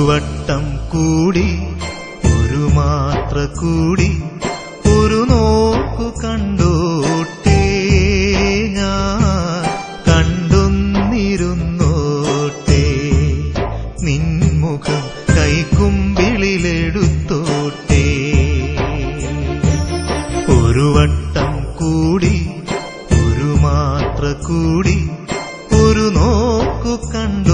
ഒരു വട്ടം കൂടി ഒരു മാത്ര കൂടി ഒരു നോക്കു കണ്ടോട്ടേ ഞാൻ. കണ്ടുന്നിരുന്നോട്ടേ നിൻമുഖം കൈക്കുമ്പിളിലെടുത്തോട്ടേ. ഒരു വട്ടം കൂടി ഒരു മാത്ര കൂടി ഒരു നോക്കു കണ്ടു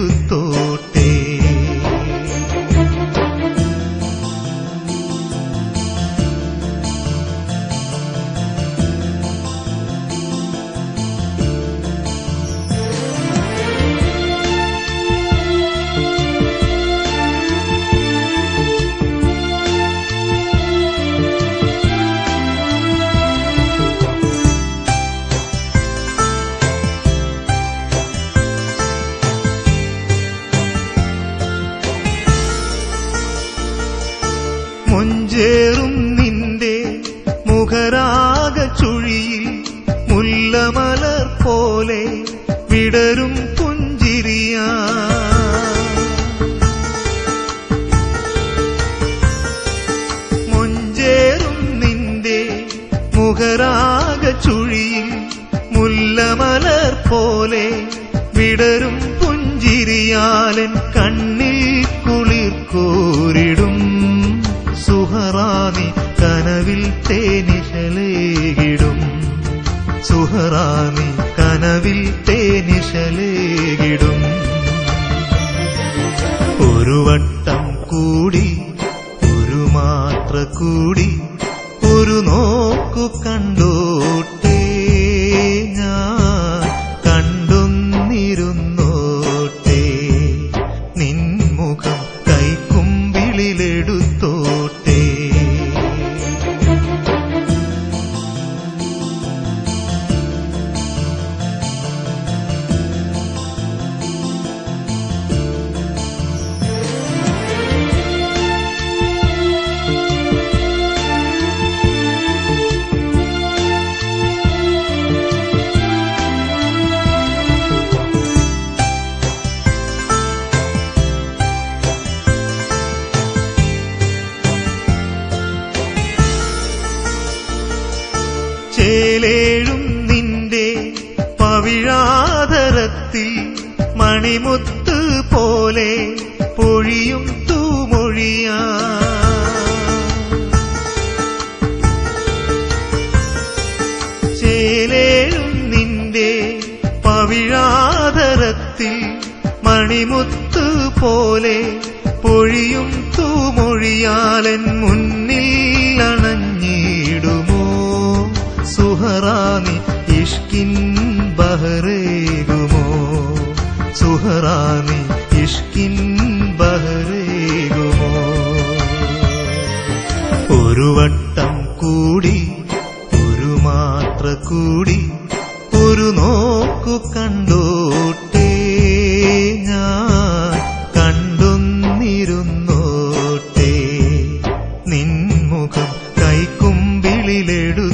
കൈക്കുമ്പിളിലെടുത്തോട്ടെ മുഞ്ചേറും നിന്റെ മുഖരാഗ ചുഴിയിൽ മുല്ലമലർ പോലെ വിടരും പുഞ്ചിരിയാ. മുഞ്ചേറും നിന്റെ മുഖരാഗ ചുഴിയിൽ മുല്ലമലർ പോലെ വിടരും പുഞ്ചിരിയാലൻ കനവിൽ തേനിഷലേകിടും സുഹറാനി കനവിൽ തേനിഷലേകിടും ഒരു വട്ടം കൂടി ഒരു മാത്ര കൂടി ഒരു നോക്കു കണ്ടോട്ടേ. പവിഴാതരത്തിൽ മണിമുത്ത് പോലെ പൊഴിയും തൂമൊഴിയാ. ചേലേഴും നിന്റെ പവിഴാതരത്തിൽ മണിമുത്ത് പോലെ പൊഴിയും തൂമൊഴിയാലൻ മുന്നിൽ അണഞ്ഞിടുമോ സുഹറാനി ഇഷ്കിൻ ബഹറേകുമോ? സുഹറാനി ഇഷ്കിൻ ബഹറേകുമോ? ഒരു വട്ടം കൂടി ഒരു മാത്ര കൂടി ഒരു നോക്കു കണ്ടോട്ടേ ഞാൻ കണ്ടൊന്നിരുന്നോട്ടേ. നിൻമുഖം കൈക്കുമ്പിളിലെടു